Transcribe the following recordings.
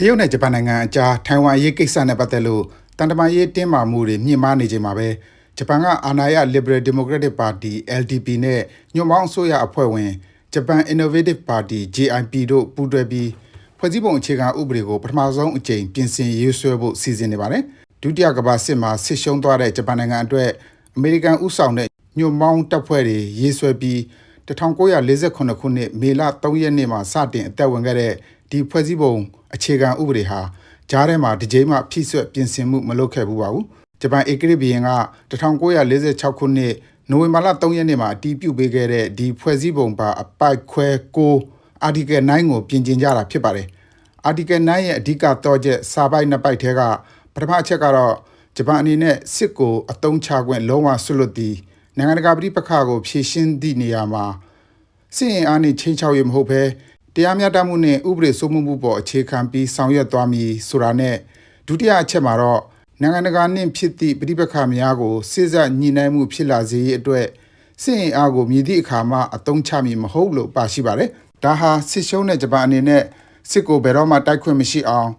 တရုတ်နဲ့ဂျပန်နိုင်ငံအကြားထိုင်ဝမ်ရေးကိစ္စနဲ့ပတ်သက်လို့တန်တမာရေးတင်းမာမှုတွေမြင့်မားနေချိန်မှာပဲဂျပန်ကအာဏာရ Liberal Democratic Party LDP နဲ့ညွန့်ပေါင်းအစိုးရအဖွဲ့ဝင် Japan Innovative Party JIP တို့ပူးတွဲပြီးဖွဲ့စည်းပုံအခြေခံဥပဒေကိုပထမဆုံးအကြိမ်ပြင်ဆင်ရေးဆွဲဖို့စီစဉ်နေပါတယ်။ဒုတိယကမ္ဘာစစ်မှာဆစ်ရှုံးသွားတဲ့ဂျပန်နိုင်ငံအတွက်အမေရိကန်ဥဆောင်တဲ့ညွန့်ပေါင်းတပ်ဖွဲ့တွေရေးဆွဲပြီး1948ခုနှစ်မေလ3ရက်နေ့မှာစတင်အသက်ဝင်ခဲ့တဲ့ ဒီဖွဲ့စည်းပုံအခြေခံဥပဒေဟာကြားထဲမှာဒီကြိမ်မှဖြည့်ဆွက်ပြင်ဆင်မှုမလုပ်ခဲ့ဘူးပါဘူးဂျပန်ဧကရာဘီယင်က1946ခုနှစ်နိုဝင်ဘာလ3ရက်နေ့မှာအတည်ပြုပေးခဲ့တဲ့ဒီဖွဲ့စည်းပုံပါအပိုက်ခွဲ6 Article 9ကိုပြင်ကျင်ကြတာဖြစ်ပါတယ် Article 9ရဲ့အဓိကတော့ချက်စာပိုက်နှစ်ပိုက်ထဲကပထမအချက်ကတော့ဂျပန်အနေနဲ့စစ်ကိုအတုံးချခွင့်လုံးဝဆွလွတ်သည်နိုင်ငံတကာပြည်ပခါကိုဖြည့်ရှင်းသည့်နေရာမှာစစ်ရင်အားနှင့်ချင်းချောက်ရမဟုတ်ဘဲ တရားမျှတမှုနဲ့ဥပဒေစိုးမိုးမှုပေါ်အခြေခံပြီးဆောင်ရွက်သွားမည်ဆိုတာနဲ့ဒုတိယအချက်မှာတော့နိုင်ငံတကာနှင့်ဖြစ်သည့်ပြည်ပခါများကိုစစ်ဆက်ညှိနှိုင်းမှုဖြစ်လာစေရေးအတွက်စစ်ရင်အားကိုမြည်သည့်အခါမှအသုံးချမည်မဟုတ်လို့ပါရှိပါတယ်။ဒါဟာစစ်ရှုံးတဲ့ဂျပန်အနေနဲ့စစ်ကိုဘယ်တော့မှတိုက်ခွင့်မရှိအောင်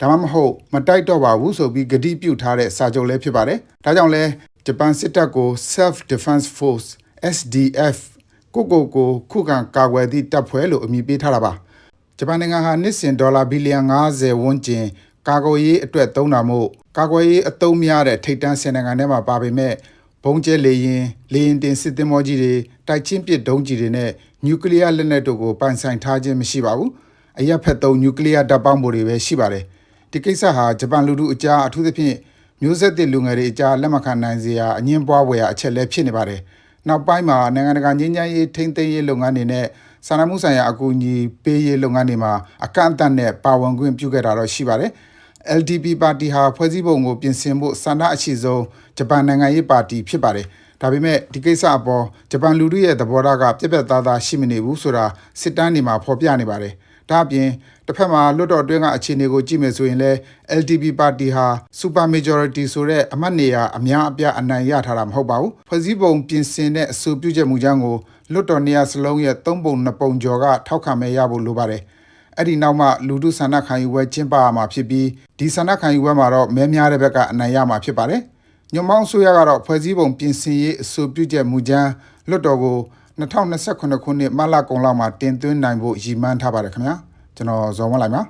ဒါမှမဟုတ်မတိုက်တော့ပါဘူးဆိုပြီးဂတိပြုထားတဲ့စာချုပ်လည်းဖြစ်ပါတယ်။ဒါကြောင့်လဲဂျပန်စစ်တပ်ကို Self Defense Force SDF ကိုကိုကိုခုခံကာကွယ်သည့်တပ်ဖွဲ့လို့အမည်ပေးထားတာပါဂျပန်နိုင်ငံဟာနှစ်စဉ်ဒေါ်လာဘီလီယံ90ဝန်းကျင်ကာကွယ်ရေးအတွက်သုံးတာမို့ကာကွယ်ရေးအသုံးများတဲ့ထိပ်တန်းဆယ်နိုင်ငံထဲမှာပါပေမဲ့ဘုံကျဲလေရင်လေရင်တင်စစ်သင်္ဘောကြီးတွေတိုက်ချင်းပစ်ဒုံးကြီးတွေနဲ့နျူကလ িয়ার လက်နက်တို့ကိုပိုင်ဆိုင်ထားခြင်းမရှိပါဘူးအရက်ဖက်သုံးနျူကလ িয়ার တပ်ပေါင်းမှုတွေပဲရှိပါတယ်ဒီကိစ္စဟာဂျပန်လူထုအကြားအထူးသဖြင့်မျိုးဆက်သစ်လူငယ်တွေအကြားလက်မခံနိုင်စရာအငင်းပွားဝယ်ရာအချက်လည်းဖြစ်နေပါတယ်။ နောက်ပိုင်းမှာနိုင်ငံတကာငြိမ်းချမ်းရေးထိန်းသိမ်းရေးလုပ်ငန်းတွေနဲ့စာနာမှုဆိုင်ရာအကူအညီပေးရေးလုပ်ငန်းတွေမှာအကန့်အသတ်နဲ့ပါဝင်ခွင့်ပြုခဲ့တာတော့ရှိပါတယ်။ LDP ပါတီဟာဖွဲ့စည်းပုံကိုပြင်ဆင်ဖို့စန္ဒအရှိဆုံးဂျပန်နိုင်ငံရေးပါတီဖြစ်ပါတယ်။ဒါပေမဲ့ဒီကိစ္စအပေါ်ဂျပန်လူထုရဲ့သဘောထားကပြက်ပြက်သားသားရှိမနေဘူးဆိုတာစစ်တမ်းတွေမှာဖော်ပြနေပါတယ်။ ဒါအပြင်တစ်ဖက်မှာလွတ်တော်အတွင်းကအခြေအနေကိုကြည့်မယ်ဆိုရင်လည်း LDP ပါတီဟာ super majority ဆိုတဲ့အမတ်နေရာအများအပြားအနိုင်ရထားတာမဟုတ်ပါဘူးဖွဲ့စည်းပုံပြင်ဆင်တဲ့အဆိုပြုချက်မူကြမ်းကိုလွတ်တော်နေရာစလုံးရဲ့၃ပုံ၂ပုံကျော်ကထောက်ခံမဲ့ရဖို့လိုပါတယ်အဲ့ဒီနောက်မှလူထုဆန္ဒခံယူပွဲကျင်းပရမှာဖြစ်ပြီးဒီဆန္ဒခံယူပွဲမှာတော့မဲများတဲ့ဘက်ကအနိုင်ရမှာဖြစ်ပါတယ်ညွန်မောင်းဆိုရကတော့ဖွဲ့စည်းပုံပြင်ဆင်ရေးအဆိုပြုချက်မူကြမ်းလွတ်တော်ကို 2029ခုနှစ်မလကုံလောက်မှာတင်သွင်းနိုင်ဖို့ရည်မှန်းထားပါတယ်ခင်ဗျာကျွန်တော်ဇော်မလိုက်ပါ